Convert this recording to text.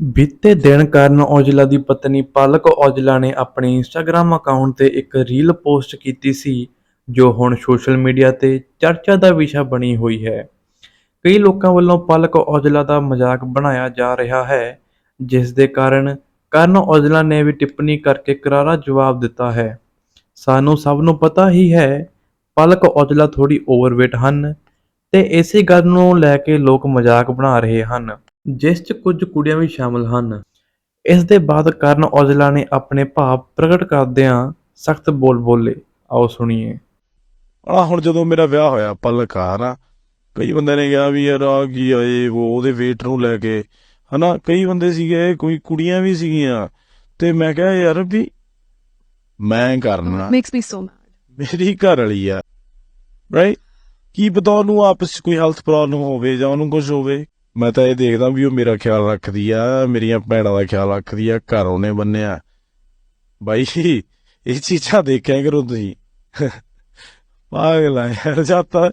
ਬੀਤੇ ਦਿਨ ਕਰਨ ਔਜਲਾ ਦੀ ਪਤਨੀ ਪਲਕ ਔਜਲਾ ਨੇ ਆਪਣੇ ਇੰਸਟਾਗ੍ਰam ਅਕਾਊਂਟ ਤੇ ਇੱਕ ਰੀਲ ਪੋਸਟ ਕੀਤੀ ਸੀ, ਜੋ ਹੁਣ ਸੋਸ਼ਲ ਮੀਡੀਆ ਤੇ ਚਰਚਾ ਦਾ ਵਿਸ਼ਾ ਬਣੀ ਹੋਈ ਹੈ। ਕਈ ਲੋਕਾਂ ਵੱਲੋਂ ਪਲਕ ਔਜਲਾ ਦਾ ਮਜ਼ਾਕ ਬਣਾਇਆ ਜਾ ਰਿਹਾ ਹੈ, ਜਿਸ ਦੇ ਕਾਰਨ ਕਰਨ ਔਜਲਾ ਨੇ ਵੀ ਟਿੱਪਣੀ ਕਰਕੇ ਕਰਾਰਾ ਜਵਾਬ ਦਿੱਤਾ ਹੈ। ਸਾਨੂੰ ਸਭ ਨੂੰ ਪਤਾ ਹੀ ਹੈ, ਪਲਕ ਔਜਲਾ ਥੋੜੀ ਓਵਰਵੇਟ ਹਨ ਤੇ ਇਸੇ ਗੱਲ ਨੂੰ ਲੈ ਕੇ ਲੋਕ ਮਜ਼ਾਕ ਬਣਾ ਰਹੇ ਹਨ। ਜਿਸ 'ਚ ਕੁਝ ਕੁੜੀਆਂ ਵੀ ਸ਼ਾਮਲ ਹਨ। ਇਸ ਦੇ ਬਾਅਦ ਕਰਨ ਔਜਲਾ ਨੇ ਆਪਣੇ ਭਾਵ ਪ੍ਰਗਟ ਕਰਦਿਆਂ ਸਖਤ ਬੋਲ ਬੋਲੇ ਆਓ ਸੁਣੀਏ। ਆ ਹੁਣ ਜਦੋਂ ਮੇਰਾ ਵਿਆਹ ਹੋਇਆ ਪਲਕਾਰ ਆ ਕਈ ਬੰਦੇ ਨੇ ਕਿਹਾ ਵੀ ਯਾਰ ਆ ਕੀ ਆ ਇਹ ਉਹ ਉਹਦੇ ਵੇਟ ਨੂੰ ਲੈ ਕੇ ਹਨਾ? ਕਈ ਬੰਦੇ ਸੀਗੇ ਕੋਈ ਕੁੜੀਆਂ ਵੀ ਸੀਗੀਆਂ ਤੇ ਮੈਂ ਕਿਹਾ ਯਾਰ ਵੀ ਮੈਂ ਕਰਨਾ makes me so mad. ਮੇਰੀ ਘਰ ਵਾਲੀ ਆ ਰਾਈਟ ਕੀ ਪਤਾ ਉਹਨੂੰ ਆਪਸ 'ਚ ਕੋਈ ਹੈਲਥ ਪ੍ਰੋਬਲਮ ਹੋਵੇ ਜਾਂ ਉਹਨੂੰ ਕੁਝ ਹੋਵੇ। ਮੈਂ ਤਾਂ ਇਹ ਦੇਖਦਾ ਵੀ ਉਹ ਮੇਰਾ ਖਿਆਲ ਰੱਖਦੀ ਆ, ਮੇਰੀਆਂ ਭੈਣਾਂ ਦਾ ਖਿਆਲ ਰੱਖਦੀ ਆ, ਘਰ ਉਹਨੇ ਬੰਨਿਆ। ਬਾਈ, ਇਹ ਚੀਜ਼ਾਂ ਦੇਖਿਆ ਕਰੋ ਤੁਸੀਂ। ਪਾਗਲ ਆ ਯਾਰ ਜਾਤਾ